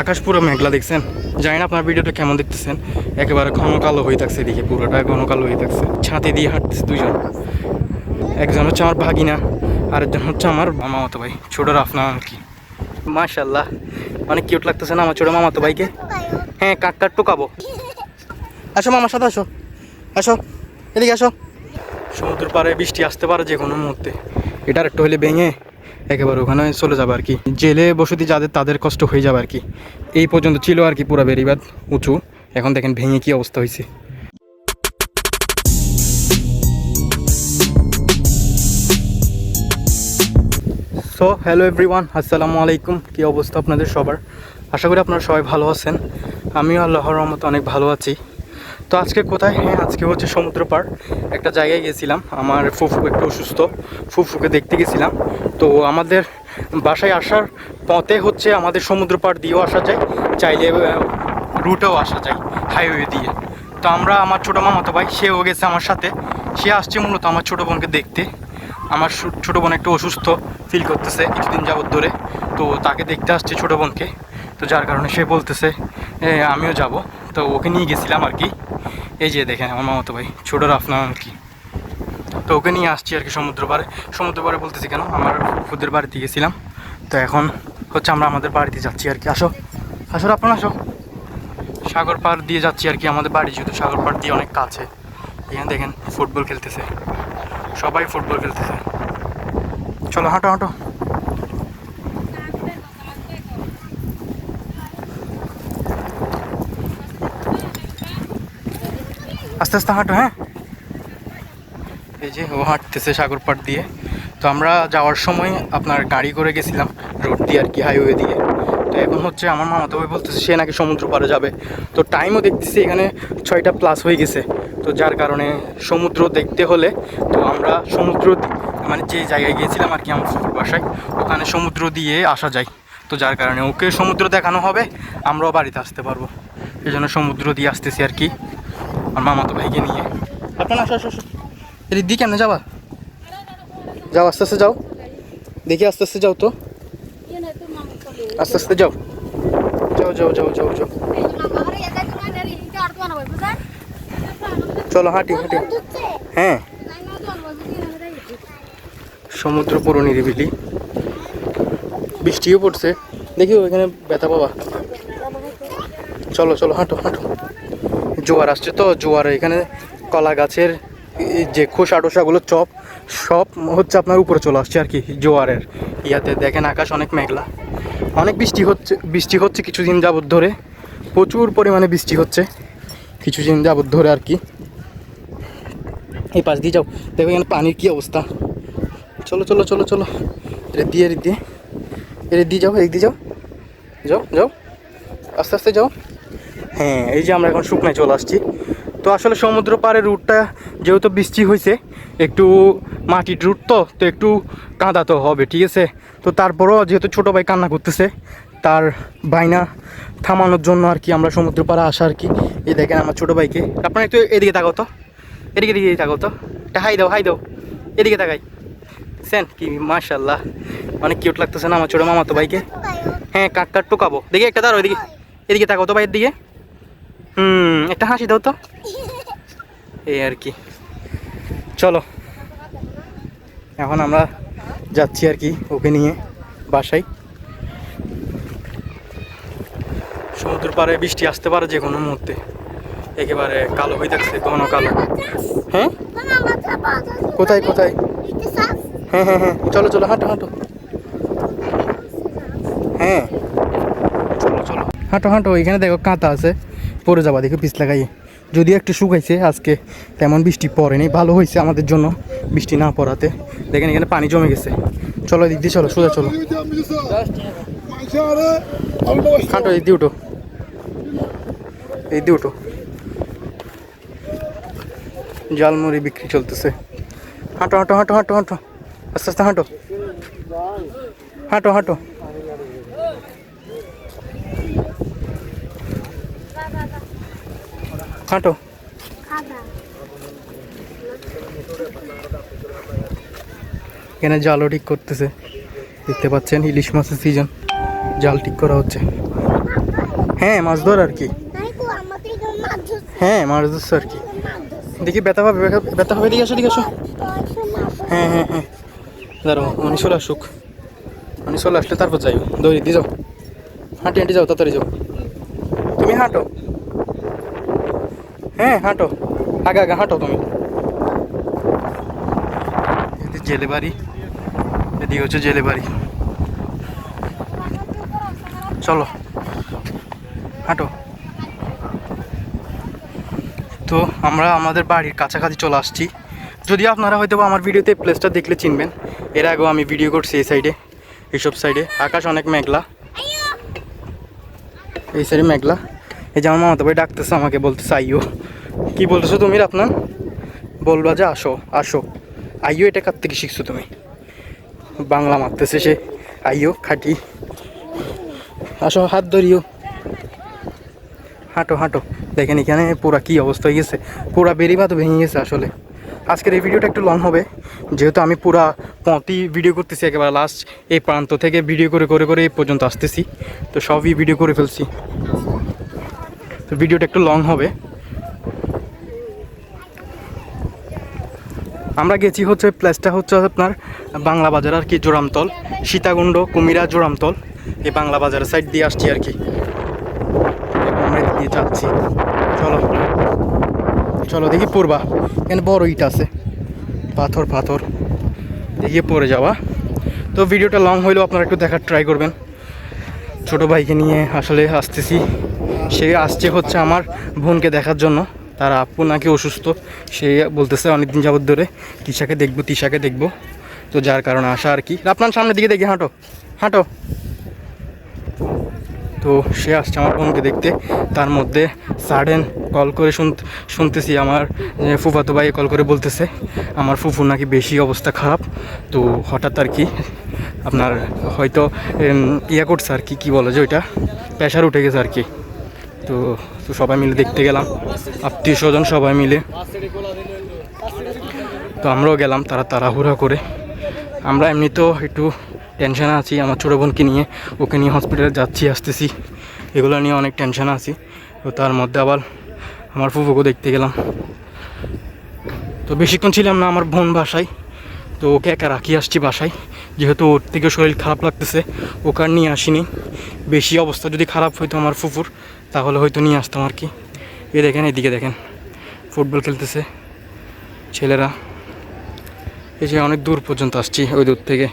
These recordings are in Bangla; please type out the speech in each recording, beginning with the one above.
আকাশ পুরো মেঘলা দেখছেন? জানি না আপনার ভিডিওটা কেমন দেখতেছেন। একেবারে ঘন কালো হয়ে থাকছে এদিকে, পুরোটা ঘন কালো হয়ে থাকছে। ছাতি দিয়ে হাঁটতেছে দুজন একজন হচ্ছে আমার ভাগিনা, আরেকজন হচ্ছে আমার মামাতো ভাই। ছোট রাফনা আর কি মাশাল্লাহ অনেক কিউট লাগতেছে না আমার ছোট মামাতো ভাইকে? হ্যাঁ কাক কাক টোকাবো। আসো মামার সাথে আসো। আসো, এদিকে আসো। সমুদ্র পাড়ে বৃষ্টি আসতে পারে যে কোনো মুহূর্তে। এটার একটু হলে ভেঙে একেবারে ওখানে চলে যাবে আর কি। জেলে বসতি যাদের তাদের কষ্ট হয়ে যাবে আর কি। এই পর্যন্ত ছিল আর কি পুরো বেরিবাদ উঁচু। এখন দেখেন ভেঙে কি অবস্থা হয়েছে। সো হ্যালো এভরিওয়ান আসসালামু আলাইকুম। কী অবস্থা আপনাদের সবার? আশা করি আপনারা সবাই ভালো আছেন। আমিও আল্লাহর রহমতে অনেক ভালো আছি। তো আজকে কোথায়? হ্যাঁ আজকে হচ্ছে সমুদ্র পাড়। একটা জায়গায় গেছিলাম আমার ফুফু একটু অসুস্থ। ফুফুকে দেখতে গেছিলাম তো আমাদের বাসায় আসার পথে হচ্ছে আমাদের সমুদ্র পাড় দিয়েও আসা যায়। চাইলে রুটেও আসা যায় হাইওয়ে দিয়ে। তো আমরা আমার ছোটো মামাতো ভাই সেও গেছে আমার সাথে। সে আসছে মূলত আমার ছোটো বোনকে দেখতে। আমার ছোটো বোন একটু অসুস্থ ফিল করতেছে কিছুদিন যাবৎ ধরে। তো তাকে দেখতে আসছে ছোটো বোনকে। তো যার কারণে সে বলতেছে "এ, আমিও যাব। তো ওকে নিয়ে গেছিলাম আর কি। এই যে দেখেন আমার মামাতো ভাই ছোটো রাফনা আর কি। তো ওকে নিয়ে আসছি আর কি সমুদ্র পাড়ে সমুদ্র পাড়ে বলতেছি কেন, আমার ফুদের বাড়িতে গেছিলাম। তো এখন হচ্ছে আমরা আমাদের বাড়িতে যাচ্ছি আর কি। আসো আসো আপনার আসো। সাগর পাড় দিয়ে যাচ্ছি আর কি আমাদের বাড়ি, যেহেতু সাগর পাড় দিয়ে অনেক কাছে। এখানে দেখেন ফুটবল খেলতেছে। সবাই ফুটবল খেলতেছে। চলো, হাঁটো হাঁটো। আস্তে আস্তে হাঁটো হ্যাঁ? এই যে ও হাঁটতেছে সাগর পাড় দিয়ে। তো আমরা যাওয়ার সময় আপনার গাড়ি করে গেছিলাম রোড দিয়ে আর কি হাইওয়ে দিয়ে। তো এখন হচ্ছে আমার মামা তো ভাই বলতেছে, সে নাকি সমুদ্র পাড়ে যাবে। তো টাইমও দেখতেছি এখানে ছয়টা প্লাস হয়ে গেছে। তো যার কারণে সমুদ্র দেখতে হলে তো আমরা সমুদ্র মানে যে জায়গায় গিয়েছিলাম আর কি আমার ফুফুর বাসায়, ওখানে সমুদ্র দিয়ে আসা যায়। তো যার কারণে ওকে সমুদ্র দেখানো হবে, আমরাও বাড়িতে আসতে পারব। এই জন্য সমুদ্র দিয়ে আসতেছি আর কি। আমার মামাতো ভাইকে নিয়ে। আপনার আসো আসো আসো। এর দিকে কেমনে যাবা? যাও আস্তে আস্তে যাও। দেখি আস্তে আস্তে যাও তো। আস্তে আস্তে যাও। যাও যাও যাও যাও যাও। চলো হাঁটি হাঁটি। হ্যাঁ। সমুদ্র পুরো নিরিবিলি। বৃষ্টিও পড়ছে। দেখি ওইখানে ব্যথা পাবা। চলো চলো হাঁটো হাঁটো। জোয়ার আসছে তো, জোয়ার এখানে কলা গাছের যে খোসা টোসাগুলো চপ, সব হচ্ছে আপনার উপরে চলে আসছে আর কি জোয়ারের ইয়াতে। দেখেন আকাশ অনেক মেঘলা। অনেক বৃষ্টি হচ্ছে বৃষ্টি হচ্ছে কিছুদিন যাবত ধরে। প্রচুর পরিমাণে বৃষ্টি হচ্ছে কিছুদিন যাবত ধরে আর কি। এই পাশ দিয়ে যাও। দেখো এখানে পানির কী অবস্থা। চলো চলো চলো চলো। এটা দিয়ে, এদিক দিয়ে। এদিক দিয়ে যাও, এদিক দিয়ে যাও। যাও যাও। আস্তে আস্তে যাও। হ্যাঁ এই যে আমরা এখন শুকনায় চলে আসছি। তো আসলে সমুদ্র পাড়ের রুটটা যেহেতু বৃষ্টি হয়েছে একটু মাটির রুট তো তো একটু কাঁদা তো হবে, ঠিক আছে? তো তারপরও যেহেতু ছোটো ভাই কান্না করতেছে, তার বাইনা থামানোর জন্য আর কি আমরা সমুদ্র পাড়ে আসা আর কি। এই দেখেন আমার ছোটো ভাইকে। আপনার একটু এদিকে তাকাও তো। এদিকে এদিকে তাকাও তো। এটা হাই দাও হাই দাও। এদিকে তাকাই। সেন, কি মাশাল্লাহ অনেক কিউট লাগতেছে না আমার ছোটো মামাতো ভাইকে? হ্যাঁ কাক কাক টোকাবো। দেখি একটা দাঁড়ো এদিকে। এদিকে তাকাও তো ভাইয়ের দিকে। হুম একটা হাসি দাও তো। এই আর কি। চলো। এখন আমরা যাচ্ছি আর কি ওকে নিয়ে বাসায়। সমুদ্র পাড়ে বৃষ্টি আসতে পারে যে কোনো মুহূর্তে। একেবারে কালো হয়ে থাকছে ঘন কালো। হ্যাঁ? কোথায় কোথায়? হ্যাঁ হ্যাঁ হ্যাঁ। চলো চলো হাঁটো হাঁটো। হ্যাঁ। চলো চলো। হাঁটো হাঁটো এখানে দেখো কাঁথা আছে। পরে যাবা, দেখো পিস লাগাই। যদি একটু শুকাইছে আজকে, তেমন বৃষ্টি পড়েনি ভালো হয়েছে আমাদের জন্য বৃষ্টি না পড়াতে। দেখেন এখানে পানি জমে গেছে। চলো এদিক দিয়ে চলো, সোজা চলো। হাঁটো এই দিয়ে উঠো। এই দিয়ে উঠো। জালমুড়ি বিক্রি চলতেছে। হাঁটো হাঁটো হাঁটো হাঁটো হাঁটো। আস্তে আস্তে হাঁটো। হাঁটো হাঁটো। হাঁটো এখানে জালও ঠিক করতেছে। দেখতে পাচ্ছেন, ইলিশ মাছের সিজন জাল ঠিক করা হচ্ছে। হ্যাঁ মাছ ধর আর কি। হ্যাঁ মাছ ধরছে আর কি। দেখি, ব্যথা পাবে ব্যথা- হবে দিকে আসো দিকে আসো। হ্যাঁ হ্যাঁ হ্যাঁ। উনি চলে আসুক। চলে আসলে তারপর যাই দৌড়ি দিয়ে যাও। হাঁটি হাঁটি যাও, তাড়াতাড়ি যাও। তুমি হাঁটো। হ্যাঁ হাঁটো। আগে আগে হাঁটো তুমি। জেলে বাড়ি এদিকে হচ্ছে জেলে বাড়ি চলো, হাঁটো। তো আমরা আমাদের বাড়ির কাছাকাছি চলে আসছি। যদি আপনারা হয়তো আমার ভিডিওতে প্লেসটা দেখলে চিনবেন, এর আগেও আমি ভিডিও করছি এই সাইডে এইসব সাইডে আকাশ অনেক মেঘলা। এই সাইডে মেঘলা। এই যে আমার মামাতো ভাই ডাকতেছে আমাকে, বলতেছে আইও কি বলতেছো তুমি আপনার বলবা যে আসো আসো। আইও এটা কার থেকে শিখছো তুমি? বাংলা মারতেছে সে। আইও খাটি। আসো, হাত ধরিও। হাঁটো হাঁটো। দেখেন এখানে পুরা কি অবস্থা হয়ে গেছে। পুরা বেরিবা তো ভেঙে গেছে আসলে। আজকের এই ভিডিওটা একটু লং হবে। যেহেতু আমি পুরা পঁতি ভিডিও করতেছি একেবারে লাস্ট এই প্রান্ত থেকে ভিডিও করে করে করে এই পর্যন্ত আসতেছি। তো সবই ভিডিও করে ফেলছি। তো ভিডিওটা একটু লং হবে। আমরা গেছি হচ্ছে প্লেসটা হচ্ছে আপনার বাংলা বাজার আর কি, জোরামতল। সীতাকুণ্ড, কুমিরা জোরামতল। এই বাংলা বাজারের সাইড দিয়ে আসছি আর কি। আমরা দিয়ে যাচ্ছি। চলো। চলো, দেখি পড়বা। এখানে বড় ইট আছে। পাথর পাথর। দেখিয়ে পড়ে যাওয়া। তো ভিডিওটা লং হইলেও আপনারা একটু দেখার ট্রাই করবেন। ছোট ভাইকে নিয়ে আসলে আসতেছি। সে আসছে হচ্ছে আমার বোনকে দেখার জন্য। তার আপু নাকি অসুস্থ, সে বলতেছে অনেকদিন যাবত ধরে তিশাকে দেখব তিশাকে দেখব। তো যার কারণে আসা আর কি। আপনার সামনের দিকে দেখি, হাঁটো হাঁটো। তো সে আসছে আমার বোনকে দেখতে। তার মধ্যে সাডেন কল করে শুন শুনতেছি আমার ফুফাতো ভাই কল করে বলতেছে, আমার ফুফুর নাকি বেশি অবস্থা খারাপ। তো হঠাৎ আর কি আপনার হয়তো ইয়া করছে আর কি, কী বলে যে ওইটা? প্রেশার উঠে গেছে আর কি। তো তো সবাই মিলে দেখতে গেলাম। আত্মীয় স্বজন সবাই মিলে। তো আমরাও গেলাম তারা তাড়াহুড়া করে। আমরা এমনিতেও একটু টেনশনে আছি, আমার ছোটো বোনকে নিয়ে। ওকে নিয়ে হসপিটালে যাচ্ছি, আসতেছি। এগুলো নিয়ে অনেক টেনশনে আছি। তো তার মধ্যে আবার আমার ফুফুকে দেখতে গেলাম। তো বেশিক্ষণ ছিলাম না আমার বোন বাসায়। তো ওকে একা রাখি আসছি বাসায়। যেহেতু ওর থেকে শরীর খারাপ লাগতেছে, ওকে আর নিয়ে আসিনি। বেশি অবস্থা যদি খারাপ হইতো আমার ফুফুর তাহলে হয়তো নিয়ে আসতাম আর কি। এ দেখেন, এদিকে দেখেন, ফুটবল খেলতেছে ছেলেরা। এই যে অনেক দূর পর্যন্ত আসছি, ওই দূর থেকে।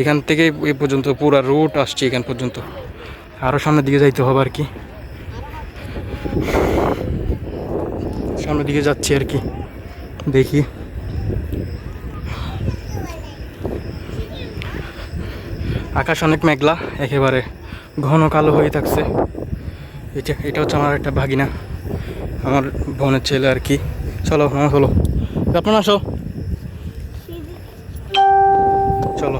এখান থেকে এই পর্যন্ত পুরো রুট আসছি এখান পর্যন্ত। আরও সামনের দিকে যাইতে হবে আর কি। সামনের দিকে যাচ্ছি আর কি, দেখি। আকাশ অনেক মেঘলা, একেবারে ঘন কালো হয়ে থাকছে। এটা এটা হচ্ছে আমার একটা ভাগিনা, আমার বোনের ছেলে আর কি। চলো মামা চলো। আপনার আসো। চলো।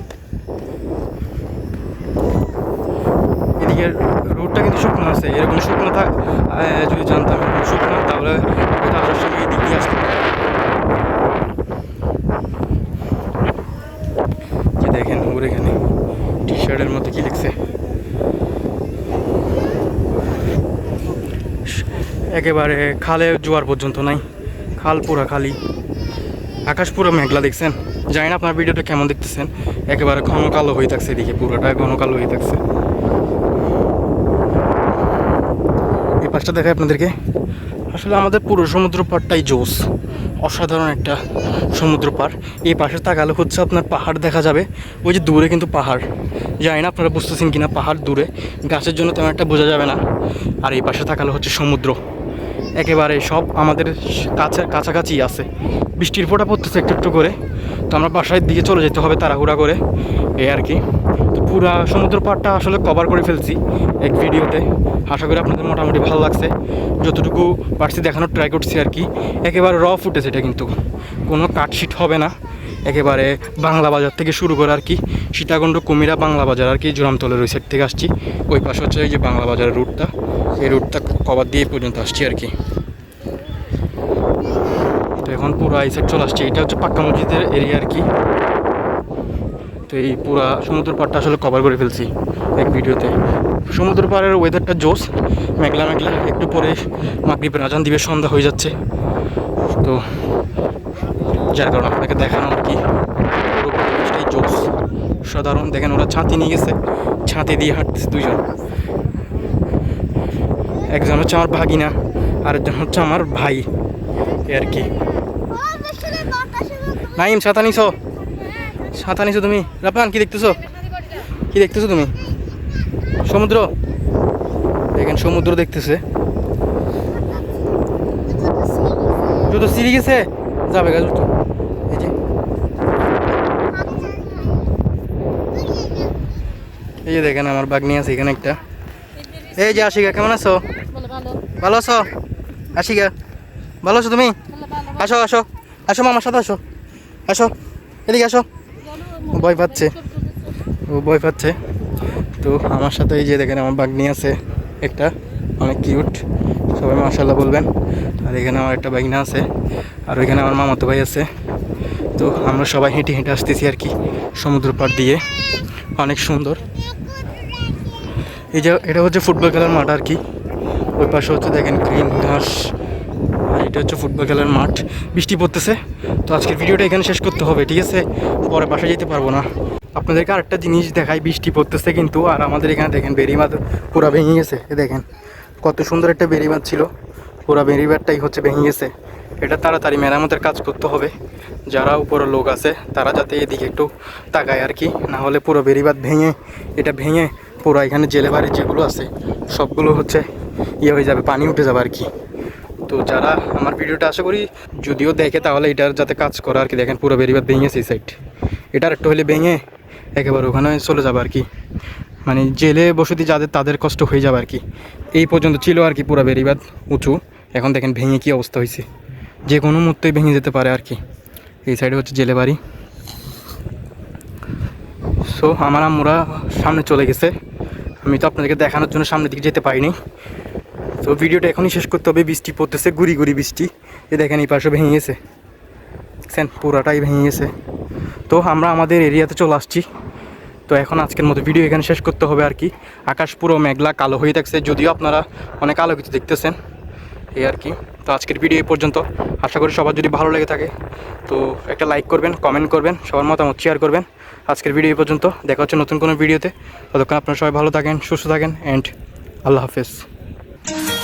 এদিকে রোডটা কিন্তু শুকনো আছে, এরকম শুকনো থাক যদি জানতাম শুকনো, তাহলে আসার সময় এদিক দিয়ে আসতাম। দেখেন, ওর এখানে টি শার্টের মধ্যে কি লিখছে? একেবারে খালে জোয়ার পর্যন্ত নাই। খাল পুরা খালি। আকাশ পুরো মেঘলা দেখছেন? জানি না আপনার ভিডিওটা কেমন দেখতেছেন। একেবারে ঘন কালো হয়ে থাকছে এদিকে, পুরোটা ঘন কালো হয়ে থাকছে। এই পাশটা দেখায় আপনাদেরকে। আসলে আমাদের পুরো সমুদ্র পাড়টাই জোস। অসাধারণ একটা সমুদ্র পাড় এই পাশে তাকালে হচ্ছে আপনার পাহাড় দেখা যাবে। ওই যে দূরে কিন্তু পাহাড়। জানি না আপনারা বুঝতেছেন কিনা, পাহাড় দূরে। গাছের জন্য তেমন একটা বোঝা যাবে না। আর এই পাশে তাকালে হচ্ছে সমুদ্র। একেবারে সব আমাদের কাছে কাছাকাছি আছে। বৃষ্টির ফোঁটা পড়তেছে একটু একটু করে। তো আমরা বাসার দিকে চলে যেতে হবে তাড়াহুড়া করে। এই আর কি। তো পুরা সমুদ্র পাড়টা আসলে কভার করে ফেলছি এক ভিডিওতে। আশা করি আপনাদের মোটামুটি ভালো লাগছে। যতটুকু পারছি দেখানোর ট্রাই করছি আর কি। একেবারে র ফুটেছে এটা কিন্তু। কোনো কাটশিট হবে না। একেবারে বাংলা বাজার থেকে শুরু করে আর কি। সীতাকুণ্ড কুমিরা বাংলা বাজার আর কি, জোরামতলের ওই সাইড থেকে আসছি। ওই পাশে হচ্ছে এই যে বাংলা বাজারের রুটটা এই রুটটা কভার দিয়ে পর্যন্ত আসছি আর কি। তো এখন পুরো এই সাইড চলে আসছে। এটা হচ্ছে পাক্কা মসজিদের এরিয়া আর কি। তো এই পুরা সমুদ্র পাড়টা আসলে কভার করে ফেলছি এক ভিডিওতে। সমুদ্র পাড়ের ওয়েদারটা জোস মেঘলা মেঘলা, একটু পরে মাগরিবের আজান দিবে, সন্ধ্যা হয়ে যাচ্ছে। তো যার কারণে আপনাকে দেখানো আর কি। জোস সাধারণ। দেখেন ওরা ছাতি নিয়ে গেছে, ছাতি দিয়ে হাঁটতেছে দুজন একজন হচ্ছে আমার ভাগিনা, আরেকজন হচ্ছে আমার ভাই আর কি। নাইম ছাতা নিছো? ছাতা নিছো তুমি? রাপান কি দেখতেছো? কি দেখতেছো তুমি? সমুদ্র? দেখেন, সমুদ্র দেখতেছে। জুতো সিঁড়ি গেছে, যাবে গা জুতো এই যে। এই যে দেখেন, আমার বাগনি আছে এখানে একটা। এই যে, আশিকা, কেমন আছো? ভালো আছো? আশিকা ভালো আছো তুমি? আসো আসো। আসো মামার সাথে আসো। আসো। এদিকে আসো। ভয় পাচ্ছে। ও ভয় পাচ্ছে। তো আমার সাথে এই যে দেখেন আমার বাগনি আছে একটা। অনেক কিউট সবাই মাশাল্লাহ বলবেন। আর এখানে আমার একটা বাগনা আছে। আর ওইখানে আমার মামাতো ভাই আছে। তো আমরা সবাই হেঁটে হেঁটে আসতেছি আর কি সমুদ্র পাড় দিয়ে। অনেক সুন্দর। এই যে, এটা হচ্ছে ফুটবল খেলার মাঠ আর কি। ওই পাশে হচ্ছে দেখেন গ্রিন ঘাস, আর এটা হচ্ছে ফুটবল খেলার মাঠ। বৃষ্টি পড়তেছে, তো আজকের ভিডিওটা এখানে শেষ করতে হবে, ঠিক আছে? পরে বাসা যেতে পারব না। আপনাদেরকে আরেকটা জিনিস দেখাই, বৃষ্টি পড়তেছে কিন্তু, আর আমাদের এখানে দেখেন বেরিবাদ পুরা ভেঙে গেছে দেখেন। কত সুন্দর একটা বেরিবাদ ছিল, পুরা বেরিবাদটাই হচ্ছে ভেঙে গেছে। এটা তাড়াতাড়ি মেরামতের কাজ করতে হবে। যারা উপরে লোক আছে, তারা যাতে এদিকে একটু তাকায় আর কি, না হলে পুরো বেরিবাদ ভেঙে, এটা ভেঙে পুরো এখানে জেলে বাড়ি যেগুলো আছে, সবগুলো হচ্ছে ইয়ে হয়ে যাবে, পানি উঠে যাবে আর কি। তো যারা আমার ভিডিওটা আশা করি যদিও দেখে, তাহলে এটার যাতে কাজ করে আর কি, দেখেন পুরো বেরিবাদ ভেঙেছে এই সাইড এটার একটু হলে ভেঙে একেবারে ওখানে চলে যাবে আর কি। মানে জেলে বসতি যাদের, তাদের কষ্ট হয়ে যাবে আর কি। এই পর্যন্ত ছিল আর কি পুরো বেরিবাদ উঁচু। এখন দেখেন ভেঙে কী অবস্থা হয়েছে। যে কোনো মুহূর্তেই ভেঙে যেতে পারে আর কি। এই সাইডে হচ্ছে জেলে বাড়ি। সো আমার আম্মুরা সামনে চলে গেছে। আমি তো আপনাদেরকে দেখানোর জন্য সামনের দিকে যেতে পারিনি। তো ভিডিওটা এখনই শেষ করতে হবে, বৃষ্টি পড়তেছে, গুড়ি গুড়ি বৃষ্টি। এ দেখেন এই পাশে ভেঙে গেছে। দেখছেন পুরাটাই ভেঙে গেছে। তো আমরা আমাদের এরিয়াতে চলে আসছি। তো এখন আজকের মতো ভিডিও এখানে শেষ করতে হবে আর কি। আকাশ পুরো মেঘলা, কালো হয়ে থাকছে, যদিও আপনারা অনেক আলোকিত দেখতেছেন। এই আর কি। তো আজকের ভিডিও এই পর্যন্ত। আশা করি সবার যদি ভালো লেগে থাকে, তো একটা লাইক করবেন, কমেন্ট করবেন, সবার মতামত শেয়ার করবেন। আজকের ভিডিও এই পর্যন্ত। দেখা হচ্ছে নতুন কোনো ভিডিওতে। ততক্ষণ আপনারা সবাই ভালো থাকেন, সুস্থ থাকেন অ্যান্ড আল্লাহ হাফেজ। Thank you.